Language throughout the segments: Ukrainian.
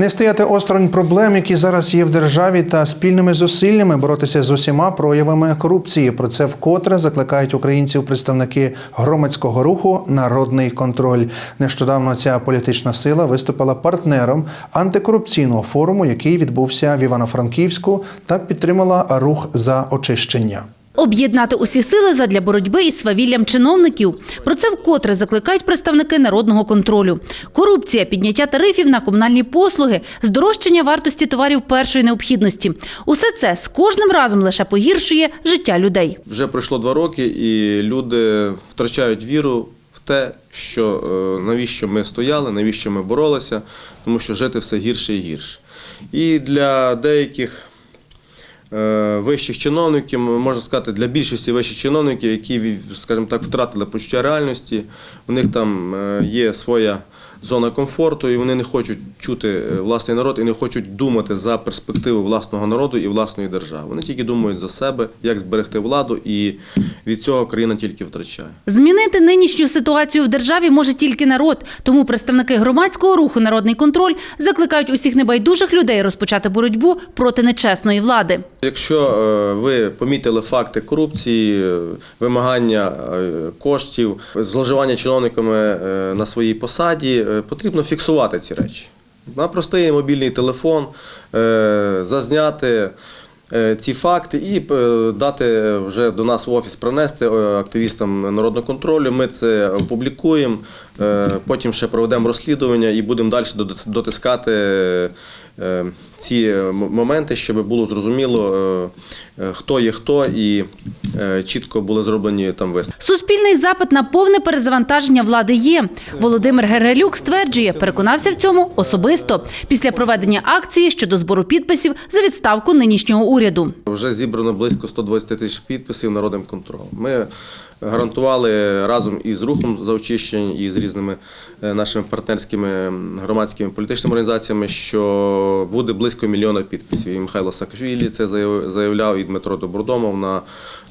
Не стояти осторонь проблем, які зараз є в державі, та спільними зусиллями боротися з усіма проявами корупції. Про це вкотре закликають українців представники громадського руху Народний контроль. Нещодавно ця політична сила виступила партнером антикорупційного форуму, який відбувся в Івано-Франківську, та підтримала рух за очищення. Об'єднати усі сили задля боротьби із свавіллям чиновників. Про це вкотре закликають представники народного контролю. Корупція, підняття тарифів на комунальні послуги, здорожчання вартості товарів першої необхідності. Усе це з кожним разом лише погіршує життя людей. Вже пройшло два роки, і люди втрачають віру в те, що е, навіщо ми стояли, навіщо ми боролися, тому що жити все гірше і гірше. І для деяких вищих чиновників, можна сказати, для більшості вищих чиновників, які, скажімо так, втратили почуття реальності, у них там е, є своя зона комфорту, і вони не хочуть чути е, власний народ і не хочуть думати за перспективу власного народу і власної держави. Вони тільки думають за себе, як зберегти владу, і від цього країна тільки втрачає. Змінити нинішню ситуацію в державі може тільки народ. Тому представники громадського руху Народний контроль закликають усіх небайдужих людей розпочати боротьбу проти нечесної влади. Якщо е, ви помітили факти корупції, е, вимагання е, коштів, зловживання чиновниками на своїй посаді, потрібно фіксувати ці речі. На простий мобільний телефон зазняти ці факти і е, дати вже до нас в офіс принести е, активістам народного контролю. Ми це опублікуємо, е, потім ще проведемо розслідування і будемо далі дотискати е, ці моменти, щоб було зрозуміло, е, е, хто є хто, і е, чітко були зроблені там висновки. Суспільний запит на повне перезавантаження влади є. Володимир Герелюк стверджує, переконався в цьому особисто після проведення акції щодо збору підписів за відставку нинішнього уряду. Вже зібрано близько 120 тисяч підписів народним контролем. Ми гарантували разом із рухом за очищення і з різними е, нашими партнерськими громадськими політичними організаціями, що буде близько мільйона підписів. І Михайло Саакашвілі це заявляв, і Дмитро Добродомов на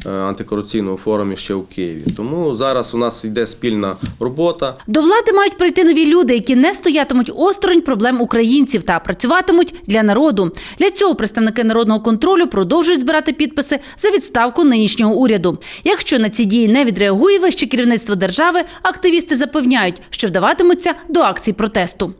е, антикорупційному форумі ще у Києві. Тому зараз у нас йде спільна робота. До влади мають прийти нові люди, які не стоятимуть осторонь проблем українців та працюватимуть для народу. Для цього представники народного контролю продовжують збирати підписи за відставку нинішнього уряду. Якщо на ці дії не відреагує вище керівництво держави, активісти запевняють, що вдаватимуться до акцій протесту.